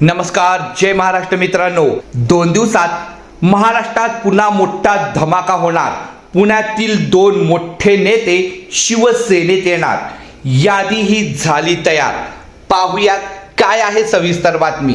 नमस्कार जय महाराष्ट्र मित्रांनो. दोन दिवसात महाराष्ट्रात पुन्हा मोठा धमाका होणार. पुण्यातील दोन मोठे नेते शिवसेनेत येणार. यादी ही झाली तयार. पाहुयात काय आहे सविस्तर बातमी.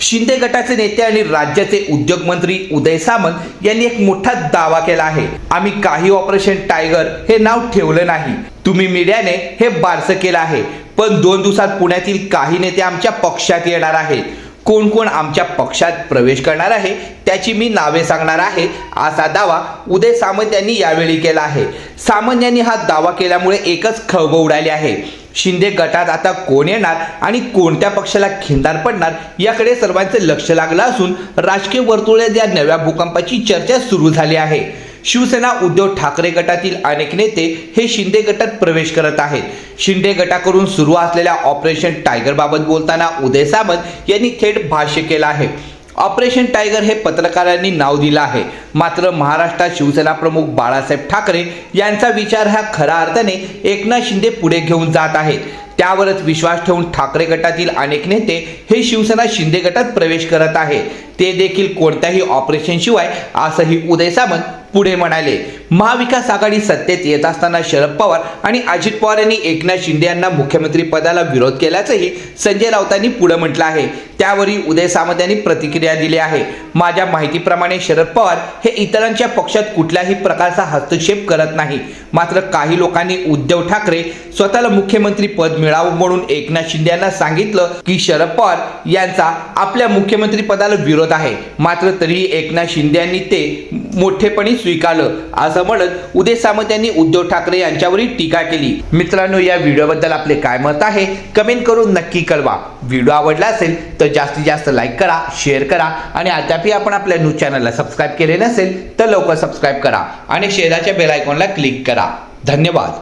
शिंदे गटाचे नेते आणि राज्याचे उद्योग मंत्री उदय सामंत यांनी एक मोठा दावा केला आहे. आम्ही काही ऑपरेशन टायगर हे नाव ठेवलं नाही. तुम्ही मीडियाने हे बारसं केलं आहे. पण दोन दिवसात पुण्यातील काही नेते आमच्या पक्षात येणार आहेत. कोण कोण आमच्या पक्षात प्रवेश करणार आहे त्याची मी नावे सांगणार आहे असा दावा उदय सामंत यांनी यावेळी केला आहे. सामंत यांनी हा दावा केल्यामुळे एकच खळबळ उडाली आहे. शिंदे गटात आता कोण येणार आणि कोणत्या पक्षाला खिंदार पडणार याकडे सर्वांचे लक्ष लागलं असून राजकीय वर्तुळात या नव्या भूकंपाची चर्चा सुरू झाली आहे. शिवसेना उद्धव ठाकरे गटातील अनेक नेते हे शिंदे गटात प्रवेश करत आहेत. शिंदे गटाकडून सुरू असलेल्या ऑपरेशन टायगर बाबत बोलताना उदय सामंत यांनी थेट भाष्य केलं आहे. ऑपरेशन टायगर हे पत्रकारांनी नाव दिलं आहे. मात्र महाराष्ट्रात शिवसेना प्रमुख बाळासाहेब ठाकरे यांचा विचार हा खऱ्या अर्थाने एकनाथ शिंदे पुढे घेऊन जात आहेत. त्यावरच विश्वास ठेवून ठाकरे गटातील अनेक नेते हे शिवसेना शिंदे गटात प्रवेश करत आहे ते देखील कोणत्याही ऑपरेशनशिवाय असंही उदय सामंत पुढे म्हणाले महाविकास आघाडी सत्तेत येत असताना शरद पवार आणि अजित पवार यांनी एकनाथ शिंदे यांना मुख्यमंत्री पदाला विरोध केल्याचंही संजय राऊतांनी पुढे म्हटलं आहे. त्यावरही उदय सामंत यांनी प्रतिक्रिया दिली आहे. माझ्या माहितीप्रमाणे शरद पवार हे इतरांच्या पक्षात कुठल्याही प्रकारचा हस्तक्षेप करत नाही. मात्र काही लोकांनी उद्धव ठाकरे स्वतःला मुख्यमंत्री पद मिळावं म्हणून एकनाथ शिंदे यांना सांगितलं की शरद पवार यांचा आपल्या मुख्यमंत्री पदाला विरोध आहे. मात्र तरीही एकनाथ शिंदे यांनी ते मोठेपणी स्वीकारलं. असं असं म्हणत उदय सामंत यांनी उद्धव ठाकरे यांच्यावरही टीका केली. मित्रांनो या व्हिडिओ बद्दल आपले काय मत आहे? कमेंट करून नक्की कळवा. व्हिडिओ आवडला असेल तर जास्तीत जास्त लाईक करा शेअर करा आणि अद्यापही आपण आपल्या न्यूज चॅनलला सबस्क्राईब केले नसेल तर लवकर सबस्क्राईब करा आणि शेजारच्या बेल आयकॉनला क्लिक करा. धन्यवाद.